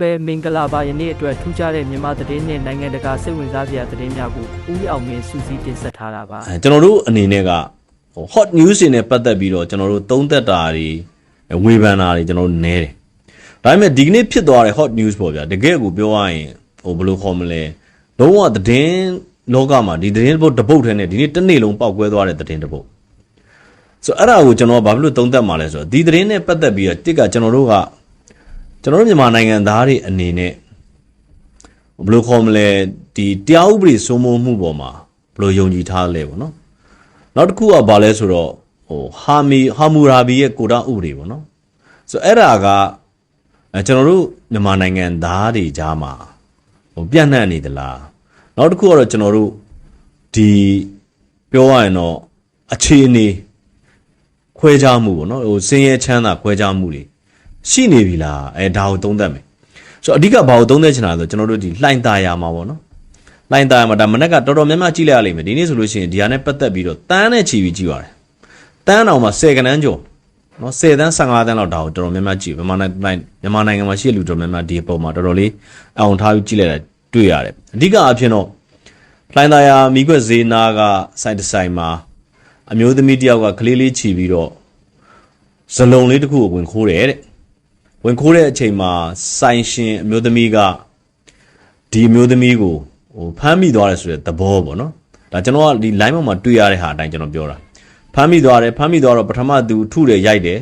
ပဲမင်္ဂလာပါယနေ့အတွက်ထူးခြားတဲ့မြန်မာသတင်းနဲ့နိုင်ငံတကာစိတ်ဝင်စားစရာသတင်းများကိုဦးအောင်မင်းစူးစီးတင်ဆက်ထားတာပါအဲကျွန်တော်တို့အနေနဲ့ကဟို hot news တွေနဲ့ပတ်သက်ပြီးတော့ကျွန်တော်တို့သုံးသက်တာတွေဝေဖန်တာတွေကျွန်တော်တို့နဲတယ်ဒါပေမဲ့ဒီကနေ့ဖြစ်သွားတဲ့ hot news ပေါ့ဗျာတကယ်ကိုပြောရရင်ဟိုဘယ်လိုခေါ်မလဲလုံးဝသတင်းလောကမှာဒီသတင်းတစ်ပုတ်တစ်ပုတ်ထဲနဲ့ဒီနေ့တစ်နေ့လုံးပောက်ကွဲသွားတဲ့သတင်းတစ်ပုတ်ဆိုတော့အဲ့ဒါကိုကျွန်တော်ကဘာဖြစ်လို့သုံးသပ်မှာလဲဆိုတော့ဒီသတင်းနဲ့ပတ်သက်ပြီးတော့တစ်ကကျွန်တော်တို့က ကျွန်တော်တို့မြန်မာနိုင်ငံသားတွေအနေနဲ့ဘယ်လိုခေါ်မလဲဒီတရားဥပဒေစိုးမိုးမှုပေါ်မှာဘယ်လိုယုံကြည်ထားလဲပေါ့နော်နောက်တစ်ခုကဘာလဲဆိုတော့ဟိုဟာမီဟာမူရာဘီရဲ့ကိုတာဥပဒေပေါ့နော်ဆိုတော့အဲ့ဒါကအဲကျွန်တော်တို့မြန်မာနိုင်ငံသားတွေကြားမှာဟိုပြန့်နှံ့နေသလားနောက်တစ်ခုကတော့ကျွန်တော်တို့ဒီပြောရရင်တော့အခြေအနေခွဲခြားမှုပေါ့နော်ဟိုစင်းရဲချမ်းသာခွဲခြားမှုတွေ ရှိနေပြီလားအဲဒါကိုသုံးသပ်မယ်ဆိုတော့အဓိကဘာကိုသုံးသပ်ချင်တာလဲဆိုတော့ကျွန်တော်တို့ဒီလှိုင်သားရမှာပေါ့နော်လိုင်းသားမှာဒါမနေ့ကတော်တော်များများကြည့်လိုက်ရလိမ့်မယ်ဒီနေ့ဆိုလို့ရှိရင်ဒီဟာနဲ့ပတ်သက်ပြီးတော့တန်းနဲ့ချီပြီးကြည့်ရတယ်တန်းအောင်မှာ10ကနန်းကျော်နော်10တန်း15တန်းလောက်ဒါကိုတော်တော်များများကြည့်မြန်မာနိုင်ငံမြန်မာနိုင်ငံမှာရှိတဲ့လူတော်များများဒီအပေါ်မှာတော်တော်လေးအောင်ထားပြီးကြည့်လိုက်တာတွေ့ရတယ်အဓိကအဖြစ်တော့လိုင်းသားရမိခွက်ဈေးနာကစိုက်တဆိုင်မှာအမျိုးသမီးတယောက်ကကလေးလေးချီပြီးတော့ဇလုံလေးတစ်ခုကိုဝင်ခိုးတယ်တဲ့ ဝင်ခိုးတဲ့အချိန်မှာဆိုင်ရှင်အမျိုးသမီးကဒီအမျိုးသမီးကိုဟိုဖမ်းမိသွားတယ်ဆိုတဲ့သဘောပေါ့နော်ဒါကျွန်တော်ကဒီ line ပေါ်မှာတွေ့ရတဲ့ဟာအတိုင်းကျွန်တော်ပြောတာဖမ်းမိသွားတယ်ဖမ်းမိသွားတော့ပထမသူထုတယ်ရိုက်တယ်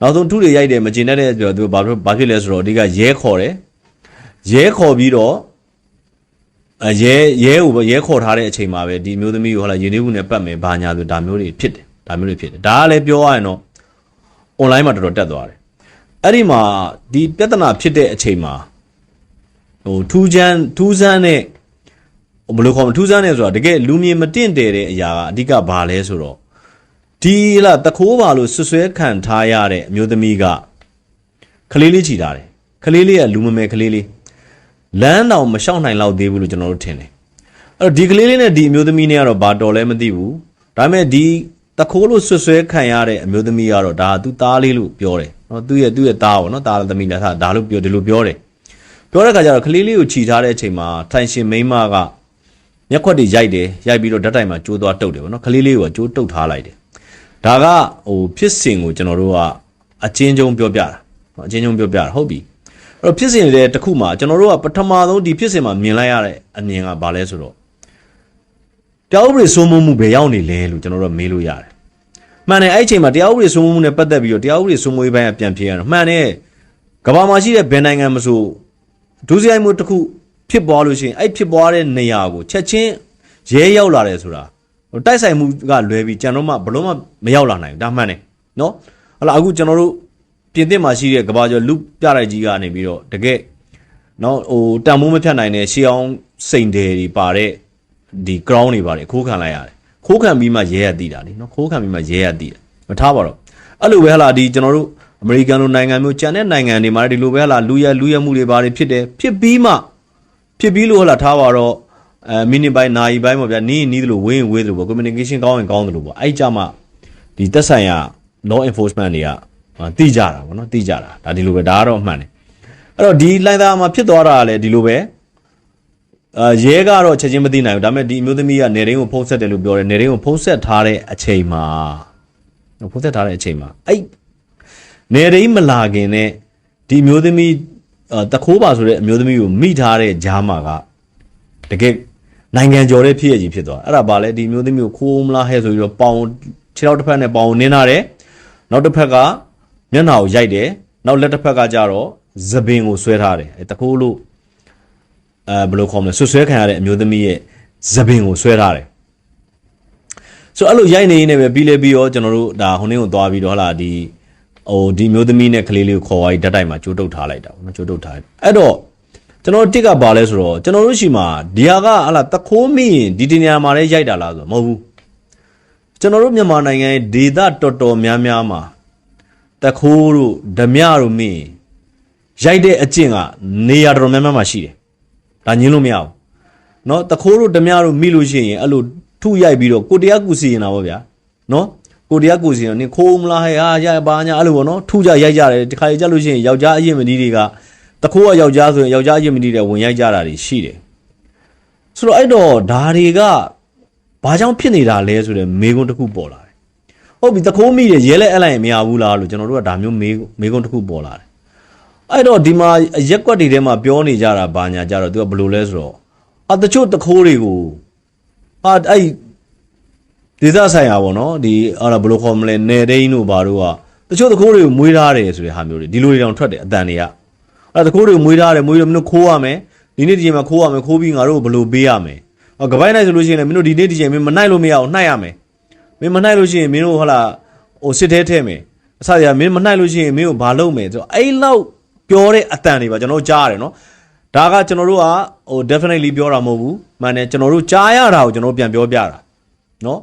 နောက်ဆုံးထုတယ်ရိုက်တယ်မကျင်တဲ့ပြောသူဘာဖြစ်ဘာဖြစ်လဲဆိုတော့အဓိကရဲခေါ်တယ်ရဲခေါ်ပြီးတော့အဲရဲရဲကိုပဲရဲခေါ်ထားတဲ့အချိန်မှာပဲဒီအမျိုးသမီးကိုဟလာရင်းနှီးမှုနဲ့ပတ်မယ်ဘာညာဆိုဒါမျိုးတွေဖြစ်တယ်ဒါမျိုးတွေဖြစ်တယ်ဒါကလည်းပြောရရင်တော့ online မှာတော်တော်တက်သွားတယ် အဲ့ဒီမှာဒီပြဿနာဖြစ်တဲ့အချိန်မှာဟိုထူးချမ်းထူးဆန်းတဲ့ဟိုဘယ်လိုခေါ်မလဲထူးဆန်းတဲ့ဆိုတာတကယ်လူမြင်မတင့်တယ်တဲ့အရာကအဓိကဘာလဲဆိုတော့ဒီလာတခိုးပါလို့ဆွဆွဲခံထားရတဲ့အမျိုးသမီးကကလေးလေးချီထားတယ်ကလေးလေးကလူမမယ်ကလေးလေးလမ်းတောင်မလျှောက်နိုင်လောက်သေးဘူးလို့ကျွန်တော်တို့ထင်တယ်အဲ့တော့ဒီကလေးလေးနဲ့ဒီအမျိုးသမီးနဲ့ကတော့ဘာတော်လဲမသိဘူးဒါပေမဲ့ဒီ တခိုးလို့ဆွဆွဲခံရတဲ့အမျိုးသမီးကတော့ဒါသူသားလေးလို့ပြောတယ်နော်သူ့ရဲ့သူ့ရဲ့သားပေါ့နော်သားသမီးလည်းဒါဒါလို့ပြောဒီလိုပြောတယ်ပြောတဲ့ခါကျတော့ကလေးလေးကိုခြိထားတဲ့အချိန်မှာထိုင်ရှင်မိန်းမကမျက်ခွက်တွေရိုက်တယ်ရိုက်ပြီးတော့ဓာတ်တိုင်မှာကျိုးသွားတုတ်တယ်ဗောနော်ကလေးလေးကိုကျိုးတုတ်ထားလိုက်တယ်ဒါကဟိုဖြစ်စဉ်ကိုကျွန်တော်တို့ကအချင်းချင်းပြောပြတာနော်အချင်းချင်းပြောပြတာဟုတ်ပြီအဲ့တော့ဖြစ်စဉ်တွေတစ်ခုမှာကျွန်တော်တို့ကပထမဆုံးဒီဖြစ်စဉ်မှာမြင်လိုက်ရတဲ့အမြင်ကဘာလဲဆိုတော့ တရားဥပဒေစိုးမိုးမှုဘယ်ရောက်နေလဲလို့ကျွန်တော်တို့ကမေးလို့ရတယ်မှန်တယ်အဲ့ဒီအချိန်မှာတရားဥပဒေစိုးမိုးမှုနဲ့ပတ်သက်ပြီးတော့တရားဥပဒေစိုးမိုးရေးဘက်ကပြန်ဖြေရတော့မှန်တယ်ကမ္ဘာမှာရှိတဲ့ဘယ်နိုင်ငံမဆိုဒုစရိုက်မှုတစ်ခုဖြစ်ပွားလို့ရှိရင်အဲ့ဖြစ်ပွားတဲ့နေရာကိုချက်ချင်းရဲရောက်လာတယ်ဆိုတာဟိုတိုက်ဆိုင်မှုကလွဲပြီးကျွန်တော်မှဘလို့မှမရောက်လာနိုင်ဘူးဒါမှန်တယ်နော်ဟလာအခုကျွန်တော်တို့ပြင်သစ်မှာရှိတဲ့ကဘာကျော်လူပြတိုက်ကြီးကနေပြီးတော့တကယ်နော်ဟိုတန်မိုးမဖြတ်နိုင်တဲ့ရှေးအောင်စိန်တယ်တွေပါတဲ့ ဒီ ground တွေပါတယ်ခိုးခံလိုက်ရတယ်ခိုးခံပြီးမှရဲရသိတာလीနော်ခိုးခံပြီးမှရဲရသိတာမထားပါတော့အဲ့လိုပဲဟလာဒီကျွန်တော်တို့အမေရိကန်လိုနိုင်ငံမျိုးကျန်တဲ့နိုင်ငံတွေမှာလည်းဒီလိုပဲဟလာလူရလူရမှုတွေပါတယ်ဖြစ်တယ်ဖြစ်ပြီးမှဖြစ်ပြီးလို့ဟလာထားပါတော့အဲမိနစ်ပိုင်းနာရီပိုင်းပေါ့ဗျာနီးနီးသလိုဝင်းဝေးသလိုပေါ့ communication ကောင်းရင်ကောင်းသလိုပေါ့အဲ့ကြမှာဒီသက်ဆိုင်ရာ law enforcement တွေကတိကြတာပေါ့နော်တိကြတာဒါဒီလိုပဲဒါကတော့အမှန်တယ်အဲ့တော့ဒီလိုင်းသားမှာဖြစ်သွားတာကလည်းဒီလိုပဲ အာရဲကတော့ချက်ချင်းမသိနိုင်ဘူးဒါပေမဲ့ဒီအမျိုးသမီးကနေရင်းကိုဖုံးဆက်တယ်လို့ပြောတယ်နေရင်းကိုဖုံးဆက်ထားတဲ့အချိန်မှာဖုံးဆက်ထားတဲ့အချိန်မှာအဲ့နေရင်းမလာခင်နဲ့ဒီအမျိုးသမီးအာတခိုးပါဆိုတဲ့အမျိုးသမီးကိုမိထားတဲ့ဂျားမာကတကယ်နိုင်ငံကျော်တဲ့ဖြစ်ရကြီးဖြစ်သွားအဲ့ဒါပါလေဒီအမျိုးသမီးကိုခိုးမလားဟဲ့ဆိုပြီးတော့ပေါင်ခြေထောက်တစ်ဖက်နဲ့ပေါင်နင်းထားတယ်နောက်တစ်ဖက်ကမျက်နှာကိုရိုက်တယ်နောက်လက်တစ်ဖက်ကကြတော့သပင်ကိုဆွဲထားတယ်အဲတခိုးလို့ အဲဘယ်လိုခေါ်မလဲဆွဆွဲခံရတဲ့အမျိုးသမီးရဲ့သပင်ကိုဆွဲထားတယ်ဆိုတော့အဲ့လိုရိုက်နေရင်းနဲ့ပဲပြီးလဲပြီးတော့ကျွန်တော်တို့ဒါဟိုနေ့ကိုသွားပြီးတော့ဟလာဒီဟိုဒီမျိုးသမီးနဲ့ကလေးလေးကိုခေါ်သွားပြီးဓာတ်တိုင်မှာကြိုးတုပ်ထားလိုက်တာပေါ့နော်ကြိုးတုပ်ထားတယ်အဲ့တော့ကျွန်တော်တစ်ကပါလဲဆိုတော့ကျွန်တော်တို့ရှိမှာဒီဟာကဟလာတခိုးမိရင်ဒီတင်ညာမှာလည်းရိုက်တာလားဆိုတော့မဟုတ်ဘူးကျွန်တော်တို့မြန်မာနိုင်ငံရဲ့ဒေသတော်တော်များများမှာတခိုးတို့ဓမြတို့မိရင်ရိုက်တဲ့အကျင့်ကနေရာတော်တော်များများမှာရှိတယ် ဒါညင်းလို့မရဘူးเนาะတခိုးတို့ဓမြတို့မိလို့ရှိရင်အဲ့လိုထုရိုက်ပြီးတော့ကိုတရားကူစီရင်တာဗောဗျာเนาะကိုတရားကူစီရင်နင်ခိုးမလားဟဲ့ဟာရပါညာအဲ့လိုဗောနော်ထုကြရိုက်ကြတယ်ဒီခါကြီးကြလို့ရှိရင်ယောက်ျားအရင်မကြီးတွေက တခိုးကယောက်ျားဆိုရင်ယောက်ျားအချင်းမတီးတဲ့ဝင်ရိုက်ကြတာတွေရှိတယ်ဆိုတော့အဲ့တော့ဒါတွေကဘာကြောင့်ဖြစ်နေတာလဲဆိုတဲ့မေးခွန်းတစ်ခုပေါ်လာတယ်ဟုတ်ပြီတခိုးမိတယ်ရဲလဲအဲ့လိုက်ရင်မရဘူးလားလို့ကျွန်တော်တို့ကဒါမျိုးမေးမေးခွန်းတစ်ခုပေါ်လာတယ် အဲ့တော့ဒီမှာရက်ကွက်တွေထဲမှာပြောနေကြတာဘာညာကြတော့သူကဘယ်လိုလဲဆိုတော့အတချို့တခိုးတွေကိုအာအဲ့ဒေသဆိုင်ရာပေါ့နော်ဒီအဲ့ဒါဘယ်လိုခေါ်မလဲနေဒိန်းတို့ဘာတို့ကတချို့တခိုးတွေကိုမွေးထားတယ်ဆိုတဲ့ဟာမျိုးတွေဒီလိုတွေတောင်ထွက်တယ်အတန်တွေကအဲ့ဒါတခိုးတွေကိုမွေးထားတယ်မွေးလို့မင်းတို့ခိုးရမယ်ဒီနေ့ဒီချိန်မှာခိုးရမယ်ခိုးပြီးငါတို့ဘယ်လိုပေးရမယ်အော်ကပိုင်းနိုင်ဆိုလို့ရှိရင်လည်းမင်းတို့ဒီနေ့ဒီချိန်မင်းမနိုင်လို့မရအောင်နှိုက်ရမယ်မင်းမနိုင်လို့ရှိရင်မင်းတို့ဟလာဟိုစစ်သေးထဲမယ်အစရမင်းမနိုင်လို့ရှိရင်မင်းတို့ဘာလုပ်မယ်ဆိုတော့အဲ့လောက် ပြောတဲ့အတန်တွေပါကျွန်တော်တို့ကြားရတယ်နော်ဒါကကျွန်တော်တို့ကဟို definitely ပြောတာမဟုတ်ဘူးမှန်တယ်ကျွန်တော်တို့ကြားရတာကိုကျွန်တော်တို့ပြန်ပြောပြတာနော်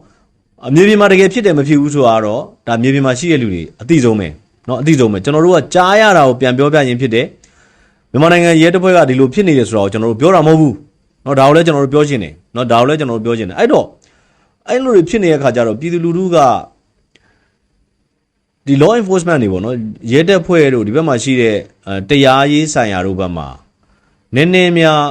အမြေပြင်မှာတကယ်ဖြစ်တယ်မဖြစ်ဘူးဆိုတာကတော့ဒါမြေပြင်မှာရှိတဲ့လူတွေအသိဆုံးပဲเนาะအသိဆုံးပဲကျွန်တော်တို့ကကြားရတာကိုပြန်ပြောပြရင်ဖြစ်တယ်မြန်မာနိုင်ငံရဲတပ်ဖွဲ့ကဒီလိုဖြစ်နေတယ်ဆိုတော့ကျွန်တော်တို့ပြောတာမဟုတ်ဘူးเนาะဒါကိုလည်းကျွန်တော်တို့ပြောရှင်းတယ်เนาะဒါကိုလည်းကျွန်တော်တို့ပြောရှင်းတယ်အဲ့တော့အဲ့လိုတွေဖြစ်နေတဲ့ခါကျတော့ပြည်သူလူထုက ဒီ law enforcement တွေပေါ့နော်ရဲတပ်ဖွဲ့တို့ဒီဘက်မှာရှိတဲ့တရားရေးဆိုင်ရာတို့ဘက်မှာနည်းနည်းများ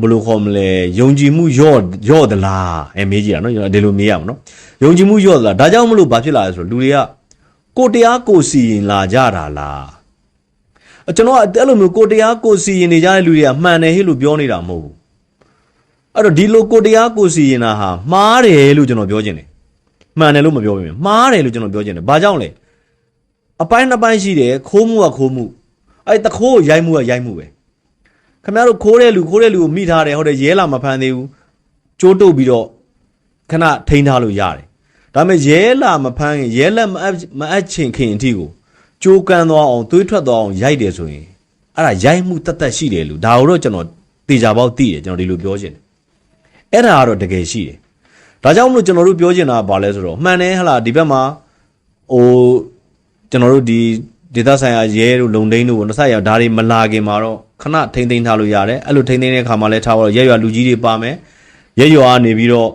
ဘယ်လိုခေါ်မလဲယုံကြည်မှုယော့ယော့သလားအဲမေးကြည့်တာနော်ဒီလိုမေးရမှာနော်ယုံကြည်မှုယော့သလားဒါကြောင့်မလို့ဘာဖြစ်လာလဲဆိုတော့လူတွေကကိုတရားကိုစီရင်လာကြတာလားကျွန်တော်ကအဲ့လိုမျိုးကိုတရားကိုစီရင်နေကြတဲ့လူတွေကမှန်တယ်ဟဲ့လို့ပြောနေတာမဟုတ်ဘူးအဲ့တော့ဒီလိုကိုတရားကိုစီရင်တာဟာမှားတယ်လို့ကျွန်တော်ပြောချင်တယ် မှန်တယ်လို့မပြောပါဘူးမှားတယ်လို့ကျွန်တော်ပြောချင်တယ်ဘာကြောင့်လဲအပိုင်းနှစ်ပိုင်းရှိတယ်ခိုးမှုကခိုးမှုအဲ့တခိုးကိုရိုက်မှုကရိုက်မှုပဲခင်ဗျားတို့ခိုးတဲ့လူခိုးတဲ့လူကိုမိထားတယ်ဟုတ်တယ်ရဲလာမဖမ်းသေးဘူးကျိုးတုပ်ပြီးတော့ခဏထိန်းထားလို့ရတယ်ဒါပေမဲ့ရဲလာမဖမ်းရင်ရဲလက်မအပ်မအပ်ချင်ခင်အထိကိုကြိုးကန်းသွားအောင်သွေးထွက်သွားအောင်ရိုက်တယ်ဆိုရင်အဲ့ဒါရိုက်မှုတတ်တတ်ရှိတယ်လို့ဒါကိုတော့ကျွန်တော်တေချာပေါက်သိတယ်ကျွန်တော်ဒီလိုပြောချင်တယ်အဲ့ဒါကတော့တကယ်ရှိတယ် ဒါကြောင့်မလို့ကျွန်တော်တို့ပြောချင်တာကဘာလဲဆိုတော့မှန်တယ်ဟလားဒီဘက်မှာဟိုကျွန်တော်တို့ဒီဒေသဆိုင်ရာရဲတို့လုံဒိန်းတို့ကိုနှစ်ဆက်ရဒါတွေမလာခင်မှာတော့ခဏထိမ့်သိမ်းထားလို့ရတယ်အဲ့လိုထိမ့်သိမ်းတဲ့ခါမှာလဲထားတော့ရဲရွာလူကြီးတွေပါမယ်ရဲရွာကနေပြီးတော့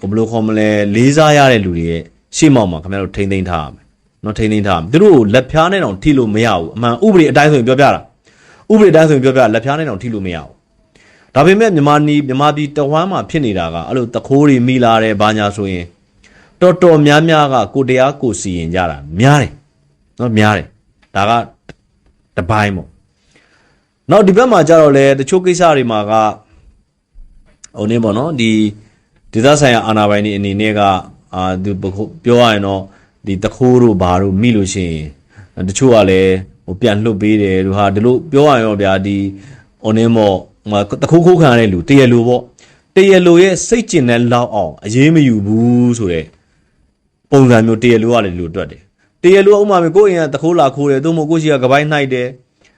ဟိုဘယ်လိုခေါ်မလဲလေးစားရတဲ့လူတွေရဲ့ရှေ့မောက်မှာခင်ဗျားတို့ထိမ့်သိမ်းထားရမယ်နော်ထိမ့်သိမ်းထားရမယ်သူတို့ကိုလက်ဖျားနဲ့တောင်ထိလို့မရဘူးအမှန်ဥပဒေအတိုင်းဆိုရင်ပြောပြတာဥပဒေအတိုင်းဆိုရင်ပြောပြလက်ဖျားနဲ့တောင်ထိလို့မရဘူး ဒါပေမဲ့မြန်မာနီမြန်မာပြည်တဝမ်းမှာဖြစ်နေတာကအဲ့လိုတခိုးတွေမိလာတယ်ဘာညာဆိုရင်တော်တော်များများကကိုတရားကိုစီရင်ကြတာများတယ်နော်များတယ်ဒါကတပိုင်းပေါ့နောက်ဒီဘက်မှာကြတော့လေတချို့ကိစ္စတွေမှာကဟိုနေပေါ့နော်ဒီဒေသဆိုင်ရာအာဏာပိုင်တွေအနေနဲ့ကအာသူပြောရရင်တော့ဒီတခိုးတို့ဘာတို့မိလို့ရှိရင်တချို့ကလည်းဟိုပြန်လှုပ်ပေးတယ်သူဟာဒီလိုပြောရရင်တော့ဗျာဒီဟိုနေမော့ဟို တခိုးခိုးခံရတဲ့လူတရလူပေါ့တရလူရဲ့စိတ်ကျင်တဲ့လောက်အောင်အရေးမယူဘူးဆိုတဲ့ပုံစံမျိုးတရလူကလည်းဒီလိုတွက်တယ်တရလူကဥမာမျိုးကိုယ့်အိမ်ကတခိုးလာခိုးတယ်သို့မဟုတ်ကိုယ့်ရှိကကပိုင်းနှိုက်တယ်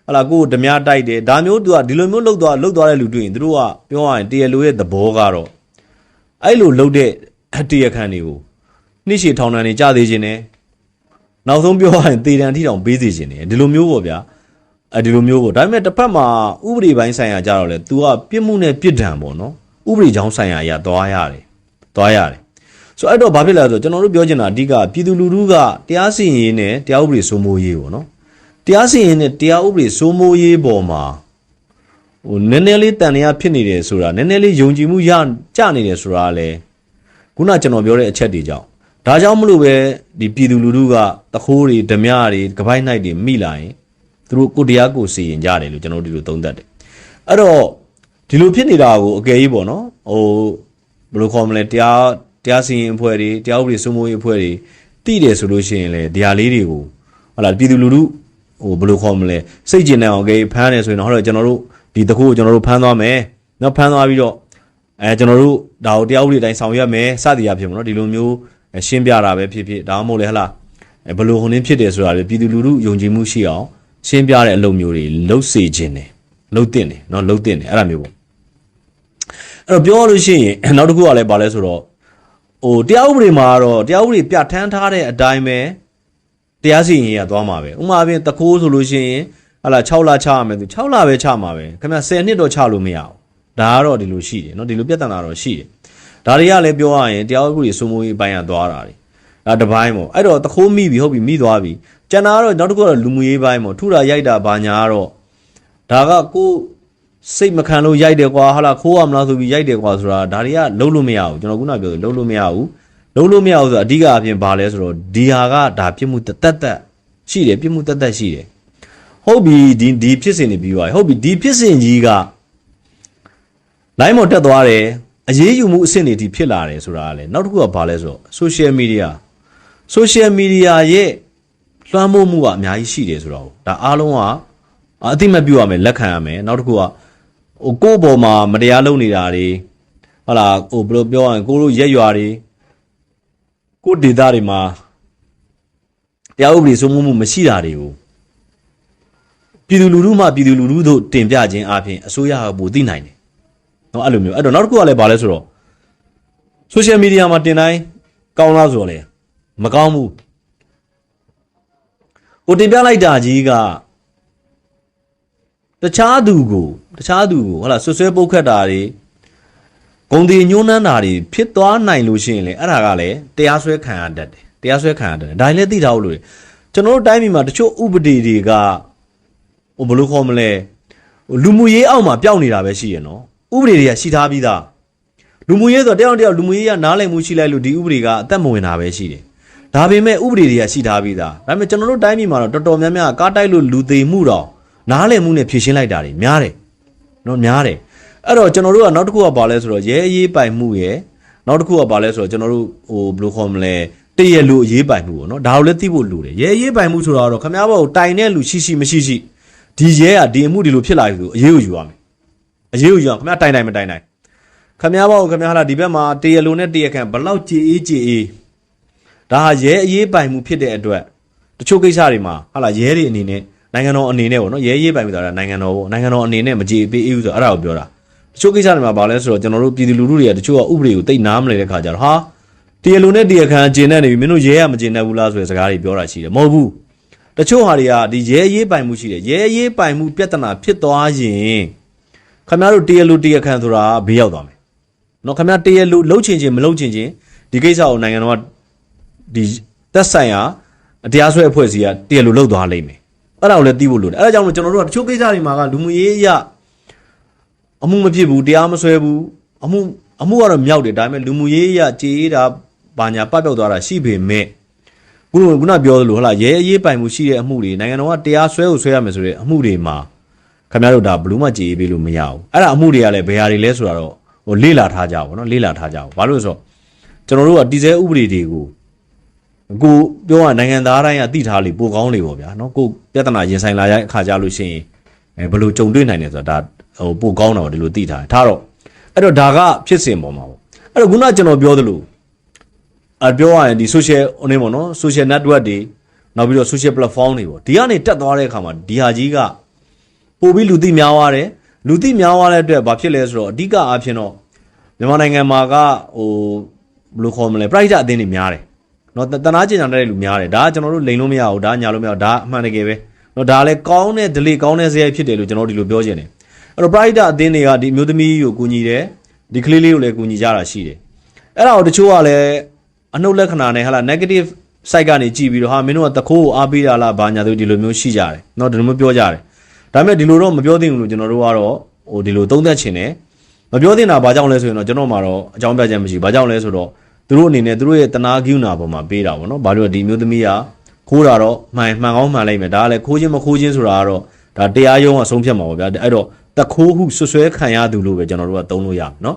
ဟလာကိုယ်ဓမြတိုက်တယ်ဒါမျိုးသူကဒီလိုမျိုးလှုပ်သွားလှုပ်သွားတဲ့လူတွေ့ရင်သူတို့ကပြောရရင်တရလူရဲ့သဘောကတော့အဲ့လိုလှုပ်တဲ့တရခန့်တွေကိုနှိရှေထောင်တန်းနေကြသေးခြင်းနဲ့နောက်ဆုံးပြောရရင်တေတံထိတောင်ပေးစီခြင်းနဲ့ဒီလိုမျိုးပေါ့ဗျာ အဲဒီလိုမျိုးပေါ့ဒါပေမဲ့တစ်ဖက်မှာဥပဒေပိုင်းဆိုင်ရာကြတော့လေ तू ကပြစ်မှုနဲ့ပြစ်ဒဏ်ပေါ့နော်ဥပဒေကြောင်းဆိုင်ရာအရာသွားရတယ်သွားရတယ်ဆိုတော့အဲ့တော့ဘာဖြစ်လဲဆိုတော့ကျွန်တော်တို့ပြောချင်တာအဓိကပြည်သူလူထုကတရားစီရင်ရေးနဲ့တရားဥပဒေစိုးမိုးရေးပေါ့နော်တရားစီရင်နဲ့တရားဥပဒေစိုးမိုးရေးပေါ်မှာဟိုနည်းနည်းလေးတန်တရားဖြစ်နေတယ်ဆိုတာနည်းနည်းလေးယုံကြည်မှုရကြနေတယ်ဆိုတာလေခုနကျွန်တော်ပြောတဲ့အချက်တွေကြောင့်ဒါကြောင့်မလို့ပဲဒီပြည်သူလူထုကတခိုးတွေဓမြတွေကပိုင်းနိုင်တွေမိလာရင် သူတို့ကိုတရားကိုစီရင်ကြတယ်လို့ကျွန်တော်တို့ဒီလိုသုံးသပ်တယ်အဲ့တော့ဒီလိုဖြစ်နေတာကိုအကယ်ကြီးပေါ့နော်ဟိုဘယ်လိုခေါ်မလဲတရားတရားစီရင်အဖွဲ့တွေတရားဥပဒေစိုးမိုးရေးအဖွဲ့တွေတိတယ်ဆိုလို့ရှိရင်လေတရားလေးတွေကိုဟုတ်လားပြည်သူလူထုဟိုဘယ်လိုခေါ်မလဲစိတ်ကျင်နေအောင်ကဲဖမ်းတယ်ဆိုရင်တော့ဟောကျွန်တော်တို့ဒီတခုကိုကျွန်တော်တို့ဖမ်းသွားမယ်နော်ဖမ်းသွားပြီးတော့အဲကျွန်တော်တို့ဒါကိုတရားဥပဒေတိုင်းဆောင်ရွက်မယ်စသည်အဖြစ်ပေါ့နော်ဒီလိုမျိုးရှင်းပြတာပဲဖြစ်ဖြစ်ဒါမှမဟုတ်လေဟလားဘယ်လိုဟိုနင်းဖြစ်တယ်ဆိုတာလေပြည်သူလူထုယုံကြည်မှုရှိအောင် ရှင်းပြတဲ့အလုပ်မျိုးတွေလှုပ်စေခြင်းတယ်လှုပ်တင်တယ်เนาะလှုပ်တင်တယ်အဲ့ဒါမျိုးပေါ့အဲ့တော့ပြောရလို့ရှိရင်နောက်တစ်ခုကလည်းပါလဲဆိုတော့ဟိုတရားဥပဒေမှာကတော့တရားဥပဒေပြဋ္ဌာန်းထားတဲ့အတိုင်းပဲတရားစီရင်ရသွားမှာပဲဥပမာပြင်တခိုးဆိုလို့ရှိရင်ဟာလာ6လချရမယ်သူ6လပဲချမှာပဲခင်ဗျ10နှစ်တော့ချလို့မရဘူးဒါကတော့ဒီလိုရှိတယ်เนาะဒီလိုပြဿနာတော့ရှိတယ်ဒါတွေကလည်းပြောရရင်တရားဥပဒေစိုးမိုးရေးပိုင်းကသွားတာတွေဒါတစ်ပိုင်းပေါ့အဲ့တော့တခိုးမိပြီဟုတ်ပြီမိသွားပြီ ကျန်တာကတော့နောက်တစ်ခုကတော့လူမှုရေးပိုင်းပေါ့ထူတာရိုက်တာဘာညာကတော့ဒါကကိုစိတ်မခံလို့ရိုက်တယ်ကွာဟာလာခိုးရမလားဆိုပြီးရိုက်တယ်ကွာဆိုတာဒါတွေကလုံးလို့မရဘူးကျွန်တော်ခုနပြောတယ်လုံးလို့မရဘူးလုံးလို့မရဘူးဆိုတော့အဓိကအပြင်ဘာလဲဆိုတော့ဒီဟာကဒါပြစ်မှုတသက်သက်ရှိတယ်ပြစ်မှုတသက်ရှိတယ်ဟုတ်ပြီဒီဒီဖြစ်စဉ်တွေပြီးသွားပြီဟုတ်ပြီဒီဖြစ်စဉ်ကြီးကလိုင်းမော်တက်သွားတယ်အရေးယူမှုအဆင့်တွေဒီဖြစ်လာတယ်ဆိုတာကလည်းနောက်တစ်ခုကဘာလဲဆိုတော့ social media social media ရဲ့ လွှမ်းမိုးမှုကအများကြီးရှိတယ်ဆိုတော့ဒါအားလုံးကအသိမဲ့ပြုရမယ်လက်ခံရမယ်နောက်တစ်ခုကဟိုကိုယ့်ဘော်မှာမတရားလုပ်နေတာတွေဟုတ်လားဟိုဘယ်လိုပြောရရင်ကိုတို့ရက်ရွာတွေကိုယ့်ဒေသတွေမှာတရားဥပဒေစိုးမိုးမှုမရှိတာတွေကိုပြည်သူလူထုမှပြည်သူလူထုတို့တင်ပြခြင်းအပြင်အစိုးရကပိုသိနိုင်တယ်။နော်အဲ့လိုမျိုးအဲ့တော့နောက်တစ်ခုကလည်းဘာလဲဆိုတော့ social media မှာတင်တိုင်းကောင်းလားဆိုတော့လေမကောင်းဘူး။ ဟိုတင်ပြလိုက်တာကြီးကတခြားသူကိုတခြားသူကိုဟုတ်လားဆွဆွဲပုတ်ခတ်တာတွေဂုံတီညှိုးနှမ်းတာတွေဖြစ်သွားနိုင်လို့ရှိရင်လေအဲ့ဒါကလည်းတရားစွဲခံရတတ်တယ်တရားစွဲခံရတတ်တယ်ဒါလည်းသိထားဖို့လိုတယ်ကျွန်တော်တို့တိုင်းပြည်မှာတချို့ဥပဒေတွေကဟိုဘယ်လိုခေါ်မလဲဟိုလူမှုရေးအောက်မှာပျောက်နေတာပဲရှိရနော်ဥပဒေတွေကရှိထားပြီးသားလူမှုရေးဆိုတော့တယောက်တစ်ယောက်လူမှုရေးကနားလည်မှုရှိလိုက်လို့ဒီဥပဒေကအသက်မဝင်တာပဲရှိတယ် ဒါပေမဲ့ဥပဒေတွေကရှိထားပြီးသားဒါပေမဲ့ကျွန်တော်တို့တိုင်းပြည်မှာတော့တော်တော်များများကားတိုက်လို့လူသေမှုတော့နားလည်မှုနဲ့ဖြည့်ရှင်းလိုက်တာတွေများတယ်နော်များတယ်အဲ့တော့ကျွန်တော်တို့ကနောက်တစ်ခုကပါလဲဆိုတော့ရဲအေးပိုင်မှုရဲ့နောက်တစ်ခုကပါလဲဆိုတော့ကျွန်တော်တို့ဟိုဘယ်လိုခေါ်မလဲတရလူအေးပိုင်မှုပေါ့နော်ဒါကိုလည်းသိဖို့လိုတယ်ရဲအေးပိုင်မှုဆိုတာကတော့ခမားဘောကိုတိုင်တဲ့လူရှိရှိမရှိရှိဒီရဲကဒီအမှုဒီလိုဖြစ်လာပြီဆိုအေးကိုယူရမယ်အေးကိုယူရခမားတိုင်တိုင်မတိုင်တိုင်ခမားဘောကိုခမားဟာဒီဘက်မှာတရလူနဲ့တရခံဘလောက်ကြေးအေးကြေးအေး ဒါဟာရဲအရေးပိုင်မှုဖြစ်တဲ့အတွက်တချို့ကိစ္စတွေမှာဟာလာရဲတွေအနေနဲ့နိုင်ငံတော်အနေနဲ့ပေါ့နော်ရဲရေးပိုင်ပြီးတော့နိုင်ငံတော်ပေါ့နိုင်ငံတော်အနေနဲ့မကြည်ပေးဘူးဆိုတော့အဲ့ဒါကိုပြောတာတချို့ကိစ္စတွေမှာဘာလဲဆိုတော့ကျွန်တော်တို့ပြည်သူလူထုတွေကတချို့ကဥပဒေကိုတိတ်နားမလည်တဲ့ခါကျတော့ဟာတရားလုံနဲ့တရားခံကျင်တဲ့နေပြီမင်းတို့ရဲရမကျင်တတ်ဘူးလားဆိုတဲ့စကားတွေပြောတာရှိတယ်မဟုတ်ဘူးတချို့ဟာတွေကဒီရဲရေးပိုင်မှုရှိတယ်ရဲရေးပိုင်မှုပြဿနာဖြစ်သွားရင်ခင်ဗျားတို့တရားလူတရားခံဆိုတာဘေးရောက်သွားမယ်နော်ခင်ဗျားတရားလူလှုပ်ချင်ချင်းမလှုပ်ချင်ချင်းဒီကိစ္စကိုနိုင်ငံတော်က ဒီသက်ဆိုင်ရာတရားစွဲအဖွဲ့အစည်းကတရားလူလှုပ်သွားလိမ့်မယ်အဲ့ဒါကိုလည်းသိဖို့လိုတယ်အဲ့ဒါကြောင့်မို့ကျွန်တော်တို့ကတချို့ကိစ္စတွေမှာကလူမှုရေးအရာအမှုမဖြစ်ဘူးတရားမဆွဲဘူးအမှုအမှုကတော့မြောက်တယ်ဒါပေမဲ့လူမှုရေးအရာကြေးတာဘာညာပပျောက်သွားတာရှိပေမဲ့ခုနကပြောသလိုဟုတ်လားရဲအရေးပိုင်မှုရှိတဲ့အမှုတွေနိုင်ငံတော်ကတရားစွဲကိုဆွဲရမယ်ဆိုတဲ့အမှုတွေမှာခင်ဗျားတို့ဒါဘလူးမကြေးပေးလို့မရဘူးအဲ့ဒါအမှုတွေကလည်းဘယ်ဟာတွေလဲဆိုတာတော့ဟိုလေ့လာထားကြပါဘောနော်လေ့လာထားကြပါဘာလို့လဲဆိုတော့ကျွန်တော်တို့ကတည်ဆဲဥပဒေတွေကို ကိုပြောရနိုင်ငံသားတိုင်းကသိထားလေပိုကောင်းလေပေါ့ဗျာနော်ကိုပြဿနာရင်ဆိုင်လာရအခါကြလို့ရှိရင်အဲဘယ်လိုကြုံတွေ့နိုင်လဲဆိုတာဒါဟိုပိုကောင်းတော့ဒီလိုသိထားတယ်ထားတော့အဲ့တော့ဒါကဖြစ်စဉ်ပေါ်မှာပေါ့အဲ့တော့ခုနကကျွန်တော်ပြောသလိုအပြောရရင်ဒီ social ဟိုနေပေါ့နော် social network တွေနောက်ပြီးတော့ social platform တွေပေါ့ဒီကနေတက်သွားတဲ့အခါမှာဒီဟာကြီးကပို့ပြီးလူသိများသွားတယ်လူသိများသွားတဲ့အတွက်ဘာဖြစ်လဲဆိုတော့အဓိကအားဖြင့်တော့မြန်မာနိုင်ငံမှာကဟိုဘယ်လိုခေါ်မလဲ private အသင်းတွေများတယ် နော်တနာကျင်တဲ့လူများတယ်ဒါကကျွန်တော်တို့လိန်လို့မရဘူးဒါညာလို့မရဘူးဒါအမှန်တကယ်ပဲနော်ဒါလည်းကောင်းတဲ့ delay ကောင်းတဲ့ဇယိုက်ဖြစ်တယ်လို့ကျွန်တော်ဒီလိုပြောချင်တယ်အဲ့တော့ private အသင်းတွေကဒီမျိုးသမီးကိုကူညီတယ်ဒီကလေးလေးကိုလည်းကူညီကြတာရှိတယ်အဲ့ဒါကိုတချို့ကလည်းအနှုတ်လက္ခဏာနဲ့ဟာလာ negative side ကနေကြည့်ပြီးတော့ဟာမင်းတို့ကတခိုးကိုအားပေးတာလားဘာညာတို့ဒီလိုမျိုးရှိကြတယ်နော်ဒီလိုမျိုးပြောကြတယ်ဒါပေမဲ့ဒီလိုတော့မပြောသင့်ဘူးလို့ကျွန်တော်တို့ကတော့ဟိုဒီလိုသုံးသက်ချင်တယ်မပြောသင့်တာဘာကြောင့်လဲဆိုရင်တော့ကျွန်တော်မှာတော့အကြောင်းပြချက်မရှိဘာကြောင့်လဲဆိုတော့ သူတို့အနေနဲ့သူတို့ရဲ့တနာကိူနာပေါ်မှာပေးတာပေါ့နော်ဘာလို့ဒီမျိုးသမီးကခိုးတာတော့မှန်မှန်ကောင်းမှန်လိုက်မယ်ဒါကလည်းခိုးခြင်းမခိုးခြင်းဆိုတာကတော့ဒါတရားရုံးကဆုံးဖြတ်မှာပေါ့ဗျာအဲ့တော့တခိုးဟုဆွဆွဲခံရသူလို့ပဲကျွန်တော်တို့ကသုံးလို့ရမယ်နော်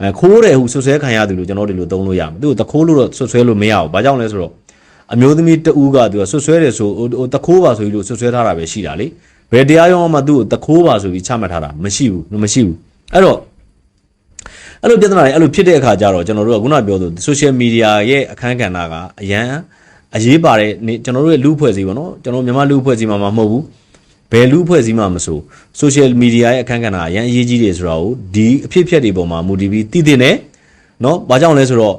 အဲခိုးတယ်ဟုဆွဆွဲခံရသူလို့ကျွန်တော်တို့ဒီလိုသုံးလို့ရမယ်သူတခိုးလို့တော့ဆွဆွဲလို့မရဘူးဘာကြောင့်လဲဆိုတော့အမျိုးသမီးတဦးကသူကဆွဆွဲတယ်ဆိုဟိုတခိုးပါဆိုပြီးလို့ဆွဆွဲထားတာပဲရှိတာလေဘယ်တရားရုံးမှသူ့ကိုတခိုးပါဆိုပြီးချမှတ်ထားတာမရှိဘူးမရှိဘူးအဲ့တော့ အဲ့လိုပြဿနာတွေအဲ့လိုဖြစ်တဲ့အခါကျတော့ကျွန်တော်တို့ကခုနပြောသလို social media ရဲ့အခန်းကဏ္ဍကအရန်အရေးပါတဲ့ကျွန်တော်တို့ရဲ့လူအဖွဲ့အစည်းပေါ့နော်ကျွန်တော်မြန်မာလူအဖွဲ့အစည်းမှာမဟုတ်ဘူးဘယ်လူအဖွဲ့အစည်းမှမဆို social media ရဲ့အခန်းကဏ္ဍအရန်အရေးကြီးတယ်ဆိုတာကိုဒီအဖြစ်အပျက်တွေပေါ်မှာမူတည်ပြီးသိတဲ့နဲ့နော်ဘာကြောင့်လဲဆိုတော့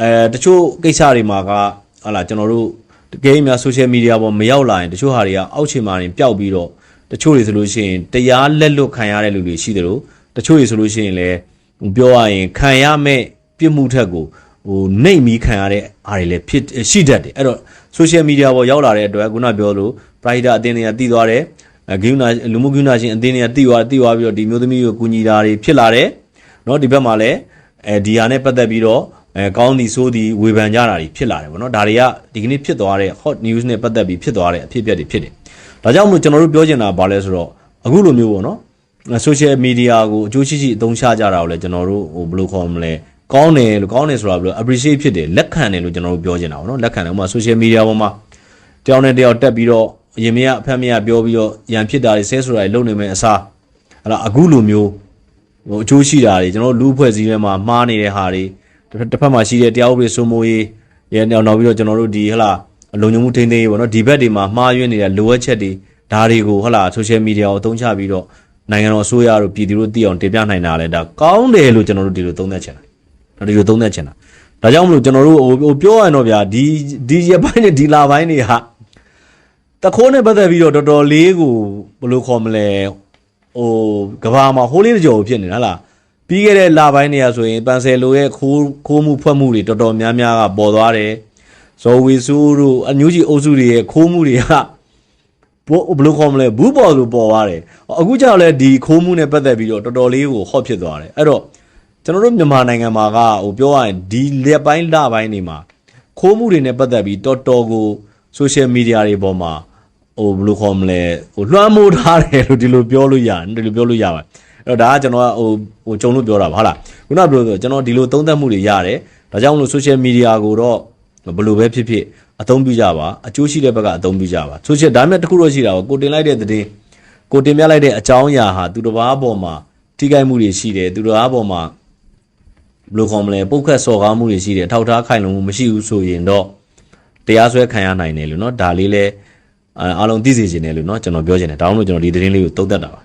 အဲတချို့ကိစ္စတွေမှာကဟာလာကျွန်တော်တို့တကယ်များ social media ပေါ်မရောက်လာရင်တချို့ဟာတွေကအောက်ခြေမှာနေပျောက်ပြီးတော့တချို့တွေဆိုလို့ရှိရင်တရားလက်လွတ်ခံရတဲ့လူတွေရှိတယ်လို့တချို့တွေဆိုလို့ရှိရင်လည်း ပြောရရင်ခံရမဲ့ပြစ်မှုထက်ကိုဟိုနှိမ်မီခံရတဲ့အားတွေလည်းဖြစ်ရှိတတ်တယ်အဲ့တော့ social media ပေါ်ရောက်လာတဲ့အတွက်ခုနပြောလို့ private အတင်းတွေကတည်သွားတယ် အဲဂိူနာလူမှုဂိူနာရှင်အသင်းတွေကတိသွားတိသွားပြီးတော့ဒီမျိုးသမီးကိုကူညီတာတွေဖြစ်လာတယ်เนาะဒီဘက်မှာလည်းအဲဒီဟာနဲ့ပတ်သက်ပြီးတော့အဲကောင်းသည်ဆိုးသည်ဝေဖန်ကြတာတွေဖြစ်လာတယ်ဗောနော်ဒါတွေကဒီကနေ့ဖြစ်သွားတဲ့ hot news နဲ့ပတ်သက်ပြီးဖြစ်သွားတဲ့အဖြစ်အပျက်တွေဖြစ်တယ်ဒါကြောင့်မလို့ကျွန်တော်တို့ပြောချင်တာဘာလဲဆိုတော့အခုလိုမျိုးပေါ့နော် social media ကိုအကျိုးရှိရှိအသုံးချကြတာကိုလည်းကျွန်တော်တို့ဟိုဘယ်လိုခေါ်မလဲကောင်းတယ်လို့ကောင်းတယ်ဆိုတာဘယ်လို appreciate ဖြစ်တယ်လက်ခံတယ်လို့ကျွန်တော်တို့ပြောချင်တာပေါ့နော်လက်ခံတယ်ဥပမာ social media ပေါ်မှာတယောက်နဲ့တယောက်တက်ပြီးတော့အရင်မရအဖက်မရပြောပြီးတော့ရန်ဖြစ်တာတွေဆဲဆိုတာတွေလုပ်နေမယ်အစားအဲ့ဒါအခုလိုမျိုးဟိုအကျိုးရှိတာတွေကျွန်တော်တို့လူအဖွဲ့စည်းထဲမှာမှားနေတဲ့ဟာတွေတစ်ဖက်တစ်ဖက်မှာရှိတဲ့တရားဥပဒေစိုးမိုးရေးရဲနောက်နောက်ပြီးတော့ကျွန်တော်တို့ဒီဟလာလုံခြုံမှုထိန်းသိမ်းရေးပေါ့နော်ဒီဘက်တွေမှာမှားယွင်းနေတဲ့လိုအပ်ချက်တွေဒါတွေကိုဟလာ social media ကိုအသုံးချပြီးတော့ နိုင်ငံတော်အစိုးရတို့ပြည်သူတို့သိအောင်တင်ပြနိုင်တာလဲဒါကောင်းတယ်လို့ကျွန်တော်တို့ဒီလိုသုံးသပ်ချင်တာဒါဒီလိုသုံးသပ်ချင်တာဒါကြောင့်မလို့ကျွန်တော်တို့ဟိုဟိုပြောရရင်တော့ဗျာဒီဒီရက်ပိုင်းနဲ့ဒီလာပိုင်းတွေဟာတခိုးနဲ့ပတ်သက်ပြီးတော့တော်တော်လေးကိုဘယ်လိုခေါ်မလဲဟိုကဘာမှာဟိုးလေးတကြော်ဖြစ်နေတာဟလားပြီးခဲ့တဲ့လပိုင်းတွေကဆိုရင်ပန်ဆယ်လိုရဲ့ခိုးခိုးမှုဖွက်မှုတွေတော်တော်များများကပေါ်သွားတယ်ဇော်ဝီဆူတို့အညူကြီးအုပ်စုတွေရဲ့ခိုးမှုတွေက ဘဘယ်လိုခေါ်မလဲဘူးပေါ်လို့ပေါ်သွားတယ်အခုကျတော့လေဒီခိုးမှုနဲ့ပတ်သက်ပြီးတော့တော်တော်လေးကိုဟော့ဖြစ်သွားတယ်အဲ့တော့ကျွန်တော်တို့မြန်မာနိုင်ငံမှာကဟိုပြောရရင်ဒီလက်ပိုင်းလပိုင်းတွေမှာခိုးမှုတွေနဲ့ပတ်သက်ပြီးတော်တော်ကို social media တွေပေါ်မှာဟိုဘယ်လိုခေါ်မလဲဟိုလွှမ်းမိုးထားတယ်လို့ဒီလိုပြောလို့ရတယ်ဒီလိုပြောလို့ရပါတယ်အဲ့တော့ဒါကကျွန်တော်ကဟိုဟိုကြုံလို့ပြောတာပါဟုတ်လားခုနကပြောဆိုကျွန်တော်ဒီလိုသုံးသပ်မှုတွေရတယ်ဒါကြောင့်မလို့ social media ကိုတော့ဘယ်လိုပဲဖြစ်ဖြစ် အသုံးပြုကြပါအကျိုးရှိတဲ့ဘက်ကအသုံးပြုကြပါ social ဒါပေမဲ့တစ်ခုတော့ရှိတာပေါ့ကိုတင်လိုက်တဲ့သတင်းကိုတင်ပြလိုက်တဲ့အကြောင်းအရာဟာသူတစ်ပါးပေါ်မှာထိခိုက်မှုတွေရှိတယ်သူတစ်ပါးပေါ်မှာဘယ်လိုခေါ်မလဲပုတ်ခတ်စော်ကားမှုတွေရှိတယ်ထောက်ထားခိုင်လုံမှုမရှိဘူးဆိုရင်တော့တရားစွဲခံရနိုင်တယ်လို့เนาะဒါလေးလဲအားလုံးသိစေချင်တယ်လို့เนาะကျွန်တော်ပြောချင်တယ်ဒါအောင်လို့ကျွန်တော်ဒီသတင်းလေးကိုသုံးသပ်တာပါ